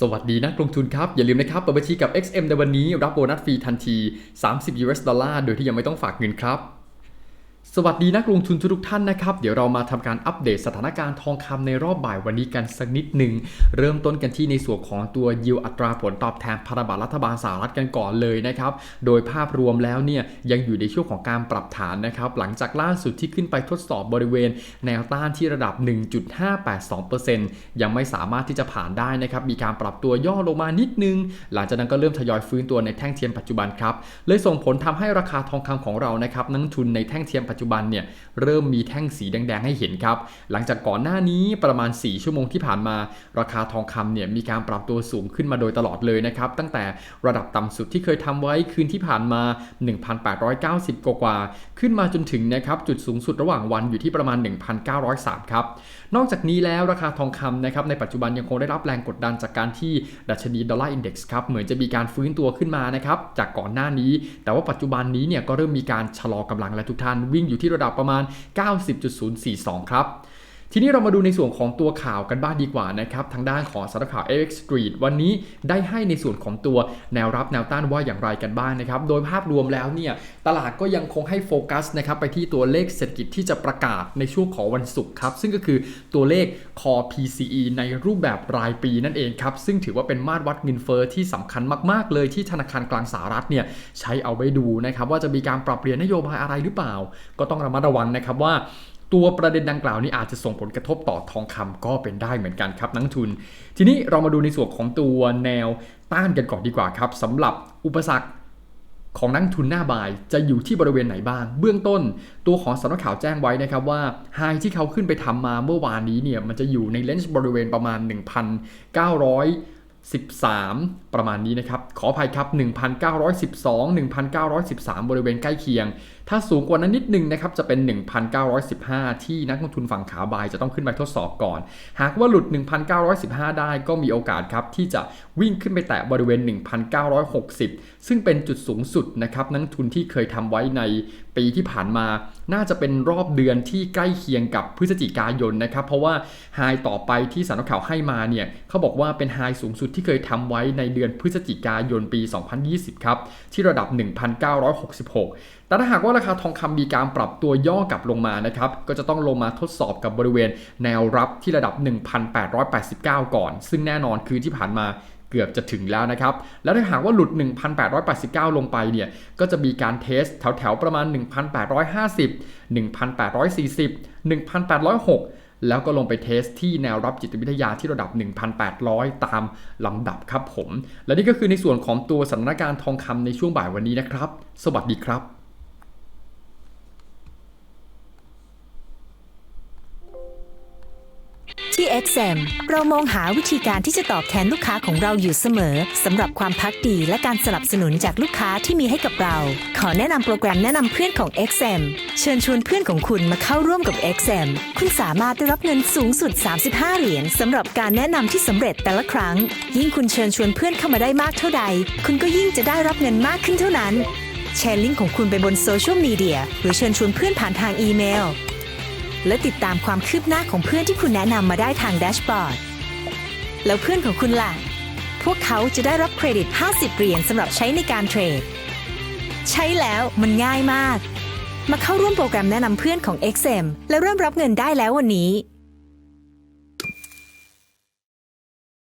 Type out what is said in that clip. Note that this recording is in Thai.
สวัสดีนักลงทุนครับ อย่าลืมนะครับเปิดบัญชีกับ XM ในวันนี้รับโบนัสฟรีทันที 30 US ดอลลาร์โดยที่ยังไม่ต้องฝากเงินครับ สวัสดีนักลงทุนทุกท่านนะครับ เดี๋ยวเรามาทำการอัปเดตสถานการณ์ทองคำในรอบบ่ายวันนี้กันสักนิดหนึ่ง เริ่มต้นกันที่ในส่วนของตัวยิวอัตราผลตอบแทนพันธบัตรรัฐบาลสหรัฐกันก่อนเลยนะครับ โดยภาพรวมแล้วเนี่ยยังอยู่ในช่วงของการปรับฐานนะครับ หลังจากล่าสุดที่ขึ้นไปทดสอบบริเวณ แนวต้านที่ระดับ 1.582%ยังไม่สามารถที่จะผ่านได้นะครับ มีการปรับตัวย่อลงมานิดนึง หลังจากนั้นก็เริ่มทยอยฟื้นตัวในแท่งเทียมปัจจุบันครับเลยส่งผลทำให้ราคาทองคำของเรานะครับนักทุนในแท่งเทียมปัจจุบันเนี่ยเริ่มมีแท่งสีแดงๆให้เห็นครับ หลังจากก่อนหน้านี้ประมาณ 4 ชั่วโมงที่ผ่านมา ราคาทองคำเนี่ยมีการปรับตัวสูงขึ้นมาโดยตลอดเลยนะครับ ตั้งแต่ระดับต่ำสุดที่เคยทำไว้คืนที่ผ่านมา 1,890กว่าขึ้นมาจนถึงนะครับจุดสูงสุดระหว่างวันอยู่ที่ประมาณ 1,903 ครับ นอกจากนี้แล้วราคาทองคำนะครับในปัจจุบันยังคงได้รับแรงกดดันจากการที่ดัชนีดอลลาร์อินเด็กซ์ครับเหมือนจะมีการฟื้นตัวขึ้นมานะครับจากก่อนหน้านี้ แต่ว่าปัจจุบันนี้เนี่ยก็เริ่มมีการชะลอกำลังและทุกท่านวิ่งงอยู่ที่ระดับประมาณ 90.042 ครับ ทีนี้เรามาดูในส่วนของตัวข่าวกันบ้างดีกว่านะครับทางด้านของสารบข่าว AX Street วันนี้ได้ให้ในส่วนของตัวแนวรับแนวต้านว่าอย่างไรกันบ้างนะครับโดยภาพรวมแล้วเนี่ยตลาดก็ยังคงให้โฟกัสนะครับไปที่ตัวเลขเศรษฐกิจที่จะประกาศในช่วงของวันศุกร์ครับซึ่งก็คือตัวเลข Core PCE ในรูปแบบรายปีนั่นเองครับซึ่งถือว่าเป็นมาตรวัดเงินเฟอ้อที่สำคัญมาก ๆ เลยที่ธนาคารกลางสหรัฐเนี่ยใช้เอาไว้ดูนะครับว่าจะมีการปรับเปลี่ยนนโยบายอะไรหรือเปล่า ก็ต้องระมัดระวังนะครับว่า ตัวประเด็นดังกล่าวนี้อาจจะส่งผลกระทบต่อทองคำก็เป็นได้เหมือนกันครับนักทุน ทีนี้เรามาดูในส่วนของตัวแนวต้านกันก่อนดีกว่าครับสำหรับอุปสรรคของนักทุนหน้าบายจะอยู่ที่บริเวณไหนบ้าง เบื้องต้นตัวของสำนักข่าวแจ้งไว้นะครับว่าไฮที่เขาขึ้นไปทำมาเมื่อวานนี้เนี่ยมันจะอยู่ในเลนส์บริเวณประมาณ 1,900 13 ประมาณนี้นะครับ ขออภัยครับ 1,912 1,913 บริเวณใกล้เคียงถ้าสูงกว่านั้นนิดนึงนะครับจะเป็น 1,915 ที่นักลงทุนฝั่งขาบายจะต้องขึ้นไปทดสอบก่อน หากว่าหลุด 1,915 ได้ก็มีโอกาสครับที่จะวิ่งขึ้นไปแตะบริเวณ 1,960 ซึ่งเป็นจุดสูงสุดนะครับนักทุนที่เคยทำไว้ในปีที่ผ่านมา น่าจะเป็นรอบเดือนที่ใกล้เคียงกับพฤศจิกายนนะครับเพราะว่าไฮต่อไปที่สารข่าวให้มาเนี่ยเขาบอกว่าเป็นไฮสูงสุดที่เคยทำไว้ในเดือนพฤศจิกายนปี 2020 ครับ ที่ระดับ 1,966แต่ถ้าหากว่าราคาทองคำมีการปรับตัวย่อกลับลงมานะครับ ก็จะต้องลงมาทดสอบกับบริเวณแนวรับที่ระดับ 1,889 ก่อน ซึ่งแน่นอนคือที่ผ่านมาเกือบจะถึงแล้วนะครับ แล้วถ้าหากว่าหลุด 1,889 ลงไปเนี่ย ก็จะมีการเทสแถวๆ ประมาณ 1,850 1,840 1,806 แล้วก็ลงไปเทสที่แนวรับจิตวิทยาที่ระดับ 1,800 ตามลำดับครับผม และนี่ก็คือในส่วนของตัวสถานการณ์ทองคำในช่วงบ่ายวันนี้นะครับ สวัสดีครับ ที่ XM เรามองหาวิธีการที่จะตอบแทนลูกค้าของเราอยู่เสมอสำหรับความพักดีและการสนับสนุนจากลูกค้าที่มีให้กับเรา ขอแนะนำโปรแกรมแนะนำเพื่อนของ XM เชิญชวนเพื่อนของคุณมาเข้าร่วมกับ XM คุณสามารถได้รับเงินสูงสุด 35 เหรียญสำหรับการแนะนำที่สำเร็จแต่ละครั้ง ยิ่งคุณเชิญชวนเพื่อนเข้ามาได้มากเท่าใด คุณก็ยิ่งจะได้รับเงินมากขึ้นเท่านั้นแชร์ลิงก์ของคุณไปบนโซเชียลมีเดียหรือเชิญชวนเพื่อนผ่านทางอีเมล และติดตามความคืบหน้าของเพื่อนที่คุณแนะนำมาได้ทางแดชบอร์ด แล้วเพื่อนของคุณล่ะ พวกเขาจะได้รับเครดิต 50 เหรียญสำหรับใช้ในการเทรด ใช้แล้วมันง่ายมาก มาเข้าร่วมโปรแกรมแนะนำเพื่อนของ XM และเริ่มรับเงินได้แล้ววันนี้